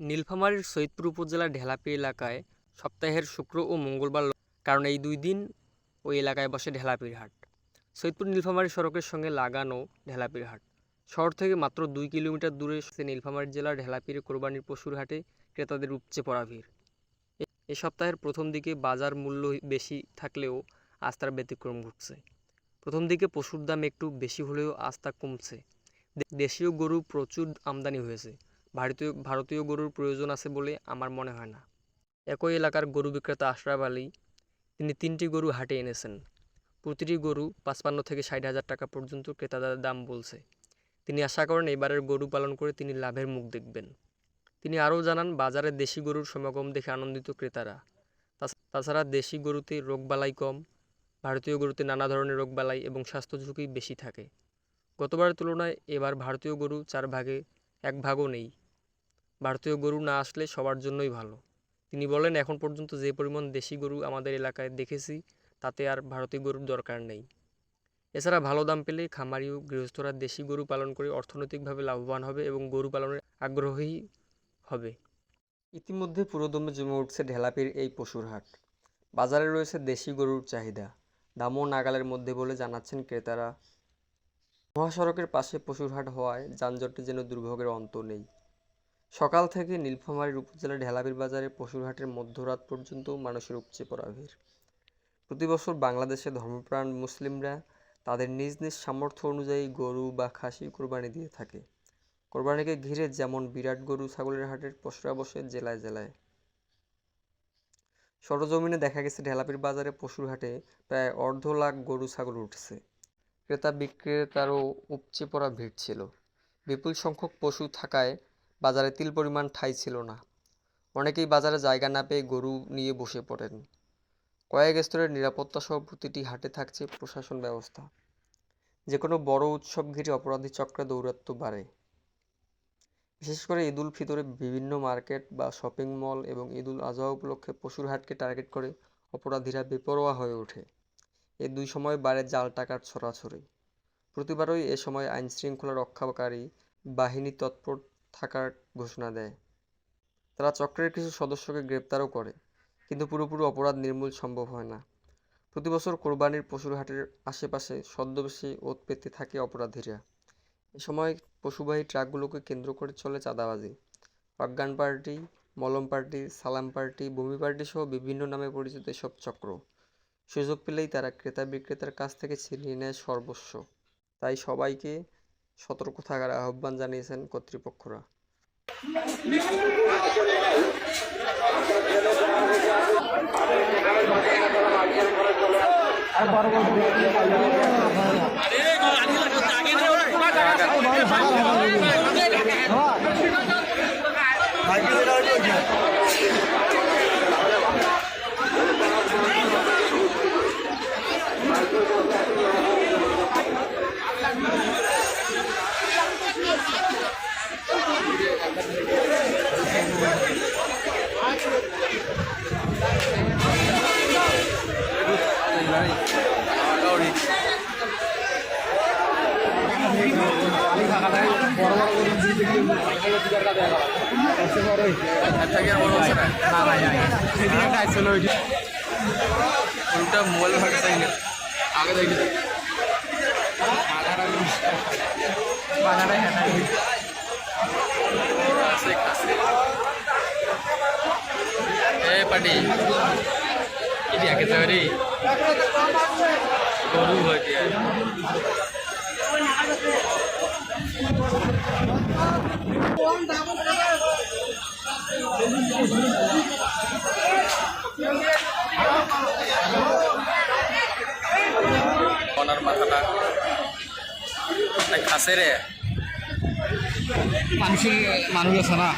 নীলফামারীর সৈয়দপুর উপজেলার ঢেলাপি এলাকায় সপ্তাহের শুক্র ও মঙ্গলবার কারণ এই দুই দিন ওই এলাকায় বসে ঢেলাপির হাট। সৈয়দপুর নীলফামারী সড়কের সঙ্গে লাগানো ঢেলাপির হাট। শহর থেকে মাত্র দুই কিলোমিটার দূরে নীলফামারী জেলার ঢেলাপির কোরবানির পশুর হাটে ক্রেতাদের উপচে পড়া ভিড়। এ- সপ্তাহের প্রথম দিকে বাজার মূল্য বেশি থাকলেও আস্থার ব্যতিক্রম ঘটছে। প্রথম দিকে পশুর দাম একটু বেশি হলেও আস্থা কমছে। দে- দেশীয় গরু প্রচুর আমদানি হয়েছে। ভারতীয় ভারতীয় গরুর প্রয়োজন আছে বলে আমার মনে হয় না। একই এলাকার গরু বিক্রেতা আশরাফ আলী, তিনি তিনটি গরু হাটে এনেছেন। প্রতিটি গরু পাঁচপান্ন থেকে ষাট হাজার টাকা পর্যন্ত ক্রেতাদের দাম বলছে। তিনি আশা করেন এবারের গরু পালন করে তিনি লাভের মুখ দেখবেন। তিনি আরও জানান, বাজারে দেশি গরুর সমাগম দেখে আনন্দিত ক্রেতারা। তাছ- তাছাড়া দেশি গরুতে রোগবালাই কম, ভারতীয় গরুতে নানা ধরনের রোগবালাই এবং স্বাস্থ্য ঝুঁকি বেশি থাকে। গতবারের তুলনায় এবার ভারতীয় গরু চার ভাগে, এক ভাগও নেই। ভারতীয় গরু না আসলে সবার জন্যই ভালো। তিনি বলেন, এখন পর্যন্ত যে পরিমাণ দেশি গরু আমাদের এলাকায় দেখেছি, তাতে আর ভারতীয় গরুর দরকার নেই। এছাড়া ভালো দাম পেলে খামারি ও গৃহস্থরা দেশি গরু পালন করে অর্থনৈতিকভাবে লাভবান হবে এবং গরু পালনের আগ্রহী হবে। ইতিমধ্যে পুরোদমে জমে উঠছে ঢেলাপির এই পশুর হাট। বাজারে রয়েছে দেশি গরুর চাহিদা। দামও নাগালের মধ্যে বলে জানাচ্ছেন ক্রেতারা। মহাসড়কের পাশে পশুর হাট হওয়ায় যানজটে যেন দুর্ভোগের অন্ত নেই। সকাল থেকে নীলফামারীর উপজেলার ঢেলাবির বাজারে পশুরহাটের মধ্যরাত পর্যন্ত মানুষের উপচে পড়া ভিড়। প্রতি বছর বাংলাদেশে ধর্মপ্রাণ মুসলিমরা তাদের নিজ নিজ সামর্থ্য অনুযায়ী গরু বা খাসি কোরবানি দিয়ে থাকে। কোরবানিকে ঘিরে যেমন বিরাট গরু ছাগলের হাটের পশুরা বসে জেলায় জেলায়। সরজমিনে দেখা গেছে ঢেলাপির বাজারে পশুর হাটে প্রায় অর্ধ লাখ গরু ছাগল উঠছে। ক্রেতা বিক্রেতারও উপচে পড়া ভিড় ছিল। বিপুল সংখ্যক পশু থাকায় বাজারে তিল পরিমাণ ঠাঁই ছিল না। অনেকেই বাজারে জায়গা না পেয়ে গরু নিয়ে বসে পড়েন। কয়েক স্তরের নিরাপত্তা সহ প্রতিটি হাটে থাকছে প্রশাসন ব্যবস্থা। যে কোনো বড় উৎসব ঘিরে অপরাধী চক্রে দৌরাত্ম্য বাড়ে। বিশেষ করে ঈদুল ফিতরে বিভিন্ন মার্কেট বা শপিং মল এবং ঈদুল আজহা উপলক্ষে পশুর হাটকে টার্গেট করে অপরাধীরা বেপরোয়া হয়ে ওঠে। এ দুই সময় বাড়ে জাল টাকার ছড়াছড়ি। প্রতিবারই এ সময় আইন শৃঙ্খলা রক্ষাকারী বাহিনী তৎপর থাকার ঘোষণা দেয়। তারা চক্রের কিছু সদস্যকে গ্রেপ্তারও করে, কিন্তু পুরোপুরি অপরাধ নির্মূল সম্ভব হয় না। প্রতি বছর কোরবানির পশুর হাটের আশেপাশে ছদ্মবেশে ওত পেতে থাকে অপরাধীরা। এ সময় পশুবাহী ট্রাকগুলোকে কেন্দ্র করে চলে চাঁদাবাজি। অজ্ঞান পার্টি, মলম পার্টি, সালাম পার্টি, ভূমি পার্টি সহ বিভিন্ন নামে পরিচিত এসব চক্র। সুযোগ পেলেই তারা ক্রেতা বিক্রেতার কাছ থেকে ছিনিয়ে নেয় সর্বস্ব। তাই সবাইকে সতর্ক থাকার আহ্বান জানিয়েছেন কর্তৃপক্ষরা মোবাইল ফাটছে আগে দেখি আছে কাছে এ পাটি কি দিয়া কে যাবে গরু হয় দিয়া ওনার মাথাটা খাসে রে? মানুষের মানুষ আছে না